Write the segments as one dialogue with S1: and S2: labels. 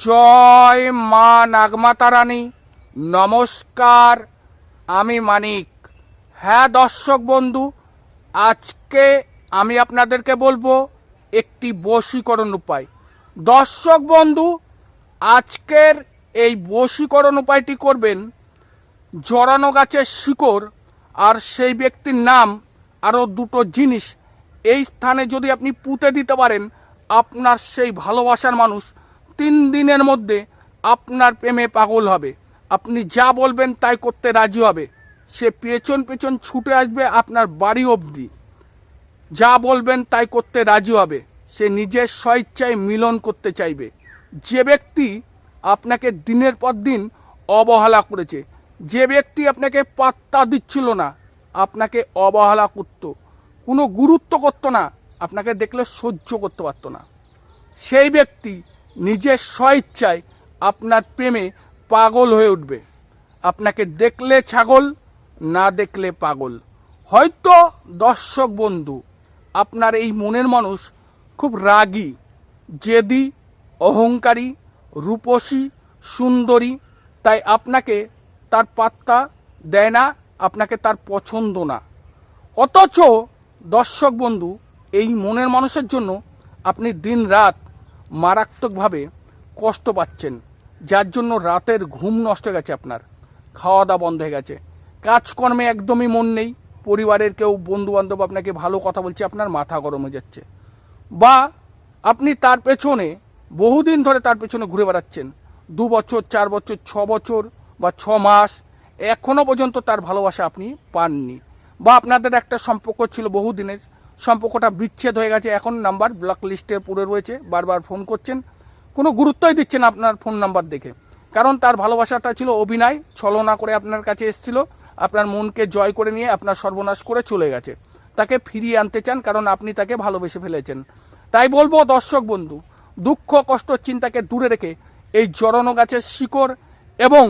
S1: জয় মা নাগমাতা রানী নমস্কার, আমি মানিক। হ্যাঁ দর্শক বন্ধু, আজকে আমি আপনাদেরকে বলব একটি বশীকরণ উপায়। দর্শক বন্ধু, আজকের এই বশীকরণ উপায়টি করবেন জড়ানো গাছের শিকড় আর সেই ব্যক্তির নাম আরও দুটো জিনিস। এই স্থানে যদি আপনি পুঁতে দিতে পারেন, আপনার সেই ভালোবাসার মানুষ তিন দিনের মধ্যে আপনার প্রেমে পাগল হবে। আপনি যা বলবেন তাই করতে রাজি হবে। সে পেছন পেছন ছুটে আসবে আপনার বাড়ি অবধি। যা বলবেন তাই করতে রাজি হবে। সে নিজের স্বইচ্ছায় মিলন করতে চাইবে। যে ব্যক্তি আপনাকে দিনের পর দিন অবহেলা করেছে, যে ব্যক্তি আপনাকে পাত্তা দিচ্ছিল না, আপনাকে অবহেলা করত। কোনো গুরুত্ব করতো না, আপনাকে দেখলে সহ্য করতে পারতো না। সেই ব্যক্তি নিজের স্বইচ্ছায় আপনার প্রেমে পাগল হয়ে উঠবে। আপনাকে দেখলে ছাগল, না দেখলে পাগল। হয়তো দর্শক বন্ধু, আপনার এই মনের মানুষ খুব রাগী, জেদি, অহংকারী, রূপসী, সুন্দরী, তাই আপনাকে তার পাত্তা দেয় না, আপনাকে তার পছন্দ না। অথচ দর্শক বন্ধু, এই মনের মানুষের জন্য আপনি দিন রাত মারাত্মকভাবে কষ্ট পাচ্ছেন, যার জন্য রাতের ঘুম নষ্ট হয়ে গেছে আপনার খাওয়া দাওয়া বন্ধ হয়ে গেছে। কাজকর্মে একদমই মন নেই, পরিবারের কেউ বন্ধু বান্ধব আপনাকে ভালো কথা বলছে, আপনার মাথা গরম হয়ে যাচ্ছে। বা আপনি তার পেছনে বহুদিন ধরে তার পেছনে ঘুরে বেড়াচ্ছেন, দু বছর, চার বছর, ছ বছর বা ছ মাস এখনও পর্যন্ত তার ভালোবাসা আপনি পাননি। বা আপনাদের একটা সম্পর্ক ছিল বহুদিনের সম্পর্কটা বিচ্ছেদ হয়ে গেছে। এখন নাম্বার ব্লক লিস্টে পড়ে রয়েছে। বারবার ফোন করছেন। কোনো গুরুত্বই দিচ্ছেন আপনার ফোন নাম্বার দেখে। কারণ তার ভালোবাসাটা ছিল অভিনয়, ছলনা করে আপনার কাছে এসেছিল। আপনার মনকে জয় করে নিয়ে আপনার সর্বনাশ করে চলে গেছে। তাকে ফিরিয়ে আনতে চান কারণ আপনি তাকে ভালোবেসে ফেলেছেন। তাই বলব, দর্শক বন্ধু, দুঃখ, কষ্ট, চিন্তাকে দূরে রেখে এই জড়ানো গাছের শিকড় এবং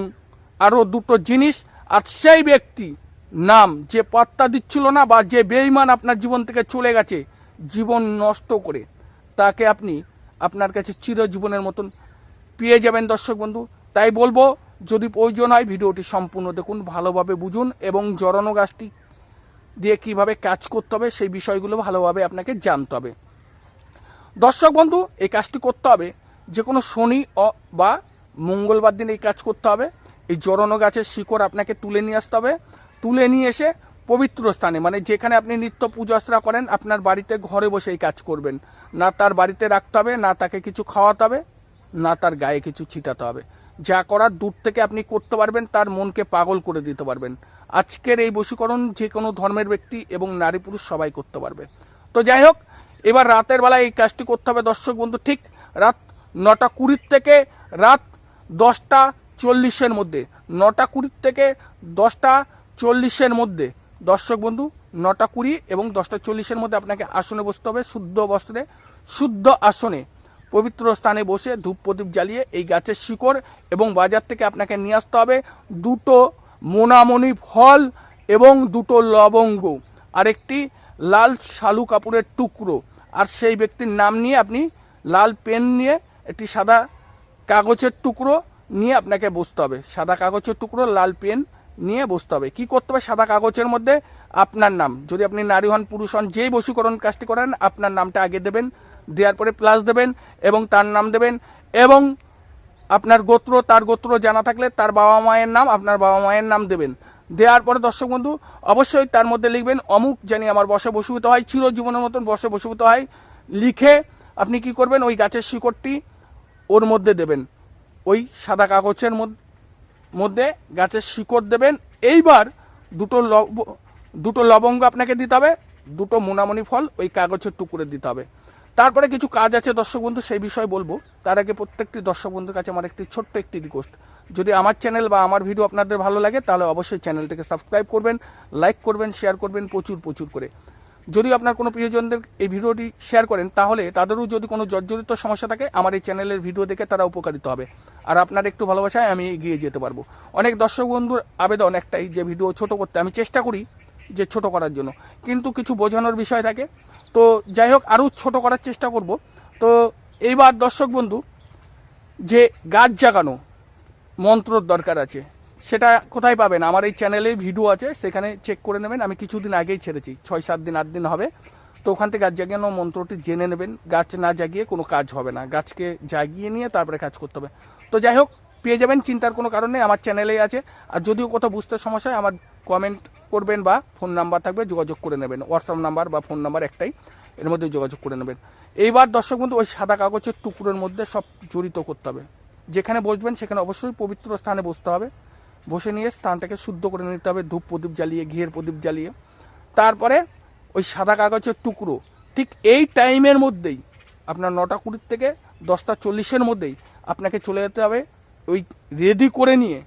S1: আরও দুটো জিনিস আর সেই ব্যক্তি নাম যে পাত্তা দিচ্ছিল না বা যে বেইমান আপনার জীবন থেকে চলে গেছে, জীবন নষ্ট করে, তাকে আপনি আপনার কাছে চিরজীবনের মতন পেয়ে যাবেন দর্শক বন্ধু। তাই বলব, যদি প্রয়োজন হয় ভিডিওটি সম্পূর্ণ দেখুন, ভালোভাবে বুঝুন এবং জড়ানো গাছটি দিয়ে কীভাবে কাজ করতে হবে সেই বিষয়গুলো ভালোভাবে আপনাকে জানতে হবে। দর্শক বন্ধু, এই কাজটি করতে হবে যে কোনো শনি বা মঙ্গলবার দিন এই কাজ করতে হবে। এই জড়ানো গাছের শিকড় আপনাকে তুলে নিয়ে আসতে হবে। তুলে নিয়ে এসে পবিত্র স্থানে মানে যেখানে আপনি নিত্য পূজাস্ত্রা করেন, আপনার বাড়িতে ঘরে বসে এই কাজ করবেন। না তার বাড়িতে রাখতে হবে, না তাকে কিছু খাওয়াতে হবে, না তার গায়ে কিছু ছিটাতে হবে। যা করার দূর থেকে আপনি করতে পারবেন, তার মনকে পাগল করে দিতে পারবেন। আজকের এই বশীকরণ যে কোনো ধর্মের ব্যক্তি এবং নারী পুরুষ সবাই করতে পারবে। তো যাই হোক, এবার রাতের বেলায় এই কাজটি করতে হবে দর্শক বন্ধু, ঠিক রাত নটা কুড়ির থেকে রাত দশটা চল্লিশের মধ্যে। নটা কুড়ির থেকে দশটা চল্লিশের মধ্যে। দর্শক বন্ধু, নটা কুড়ি এবং দশটা চল্লিশের মধ্যে আপনাকে আসনে বসতে হবে, শুদ্ধ বস্ত্রে, শুদ্ধ আসনে। পবিত্র স্থানে বসে ধূপ প্রদীপ জ্বালিয়ে এই গাছের শিকড় এবং বাজার থেকে আপনাকে নিয়ে আসতে হবে দুটো মোনামণি ফল এবং দুটো লবঙ্গ। আর একটি লাল শালু কাপড়ের টুকরো। আর সেই ব্যক্তির নাম নিয়ে আপনি লাল পেন নিয়ে একটি সাদা কাগজের টুকরো নিয়ে আপনাকে বসতে হবে। সাদা কাগজের টুকরো, লাল পেন নিয়ে বসতে হবে। কি করতে হবে? সাদা কাগজের মধ্যে আপনার নাম। যদি আপনি নারী হন, পুরুষ হন, যেই বশীকরণ কাজটি করেন, আপনার নামটা আগে দেবেন, দেওয়ার পরে প্লাস দেবেন এবং তার নাম দেবেন এবং আপনার গোত্র, তার গোত্র জানা থাকলে তার বাবা মায়ের নাম, আপনার বাবা মায়ের নাম দেবেন। দেওয়ার পরে দর্শক বন্ধু, অবশ্যই তার মধ্যে লিখবেন, অমুক জানি আমার বসে বসীভূত হয়, চিরজীবনের মতন বসে বসীভূত হয়। লিখে আপনি কি করবেন? ওই গাছের শিকড়টি ওর মধ্যে দেবেন। ওই সাদা কাগজের মধ্যে মধ্যে গাছের শিকড় দেবেন। এইবার দুটো লব- দুটো লবঙ্গ আপনাকে দিতে হবে, দুটো মোনামণি ফল ওই কাগজের টুকরে দিতে হবে। তারপরে কিছু কাজ আছে দর্শক বন্ধু, সেই বিষয়ে বলব। তার আগে প্রত্যেকটি দর্শক বন্ধুর কাছে আমার একটি ছোট্ট একটি রিকোয়েস্ট যদি আমার চ্যানেল বা আমার ভিডিও আপনাদের ভালো লাগে, তাহলে অবশ্যই চ্যানেলটিকে সাবস্ক্রাইব করবেন লাইক করবেন শেয়ার করবেন প্রচুর প্রচুর করে। যদি আপনার কোনো প্রিয়জনদের এই ভিডিওটি শেয়ার করেন, তাহলে তাদেরও যদি কোনো জর্জরিত সমস্যা থাকে, আমার এই চ্যানেলের ভিডিও দেখে তারা উপকারিত হবে। আর আপনার একটু ভালোবাসায় আমি এগিয়ে যেতে পারব। অনেক দর্শক বন্ধুর আবেদন একটাই যে ভিডিও ছোট করতে আমি চেষ্টা করি যে ছোট করার জন্য। কিন্তু কিছু বোঝানোর বিষয় থাকে। তো যাই হোক, আরও ছোট করার চেষ্টা করব। তো এইবার দর্শক বন্ধু, যে গাছ জাগানো মন্ত্রর দরকার আছে। সেটা কোথায় পাবেন? আমার এই চ্যানেলে ভিডিও আছে, সেখানে চেক করে নেবেন। আমি কিছুদিন আগেই ছেড়েছি, ছয় সাত দিন, আট দিন হবে। তো ওখান থেকে গাছ জাগানো মন্ত্রটি জেনে নেবেন। গাছ না জাগিয়ে কোনো কাজ হবে না। গাছকে জাগিয়ে নিয়ে তারপরে কাজ করতে হবে। তো যাই হোক, পেয়ে যাবেন, চিন্তার কোনো কারণ নেই। আমার চ্যানেলেই আছে। আর যদিও কোথাও বুঝতে সমস্যা হয়, আমার কমেন্ট করবেন বা ফোন নাম্বার থাকবে, যোগাযোগ করে নেবেন। হোয়াটসঅ্যাপ নাম্বার বা ফোন নাম্বার একটাই। এর মধ্যে যোগাযোগ করে নেবেন। এইবার দর্শক বন্ধু, ওই সাদা কাগজের টুকরোর মধ্যে সব জড়িত করতে হবে। যেখানে বসবেন, সেখানে অবশ্যই পবিত্র স্থানে বসতে হবে। বসে নিয়ে স্থানটাকে শুদ্ধ করে নিতে হবে, ধূপ প্রদীপ জ্বালিয়ে ঘিয়ের প্রদীপ জ্বালিয়ে। তারপরে ওই সাদা কাগজের টুকরো, ঠিক এই টাইমের মধ্যেই, আপনার নটা কুড়ির থেকে দশটা চল্লিশের মধ্যেই আপনাকে চলে যেতে হবে, ওই রেডি করে নিয়ে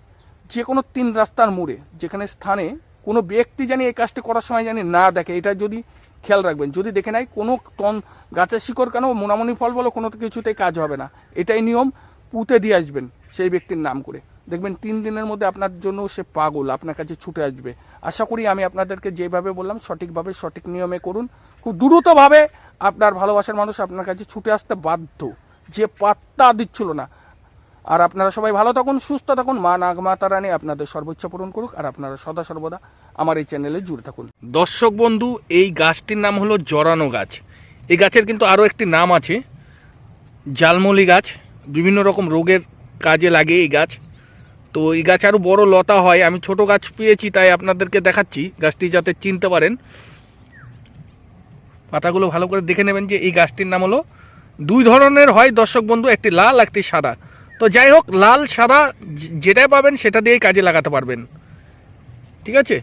S1: যে কোনো তিন রাস্তার মোড়ে, যেখানে স্থানে কোনো ব্যক্তি জানি এই কাজটি করার সময় জানি না দেখে। এটা যদি খেয়াল রাখবেন, যদি দেখে নাই কোনো টন গাছের শিকড় কেন মোনামনি ফল বলো কোনো কিছুতেই কাজ হবে না। এটাই নিয়ম পুঁতে দিয়ে আসবেন সেই ব্যক্তির নাম করে। দেখবেন তিন দিনের মধ্যে আপনার জন্য সে পাগল, আপনার কাছে ছুটে আসবে। আশা করি আমি আপনাদেরকে যেভাবে বললাম, সঠিকভাবে সঠিক নিয়মে করুন। খুব দ্রুতভাবে আপনার ভালোবাসার মানুষ আপনার কাছে ছুটে আসতে বাধ্য। যে পাত্তা দিচ্ছিল না। আর আপনারা সবাই ভালো থাকুন, সুস্থ থাকুন। মা নাগমাতা রানী আপনাদের সর্বোচ্চ পূরণ করুক। আর আপনারা সদা সর্বদা আমার এই চ্যানেলে জুড়ে থাকুন। দর্শক বন্ধু, এই গাছটির নাম হলো জরানো গাছ। এই গাছের কিন্তু আরও একটি নাম আছে, জালমলি গাছ। বিভিন্ন রকম রোগের কাজে লাগে এই গাছ। তো এই গাছ আরও বড় লতা হয়। আমি ছোট গাছ পেয়েছি, তাই আপনাদেরকে দেখাচ্ছি। গাছটি যাতে চিনতে পারেন। পাতাগুলো ভালো করে দেখে নেবেন যে এই গাছটির নাম হলো দুই ধরনের হয় দর্শক বন্ধু, একটি লাল, একটি সাদা। তো যাই হোক, লাল, সাদা যেটাই পাবেন সেটা দিয়েই কাজে লাগাতে পারবেন। ঠিক আছে?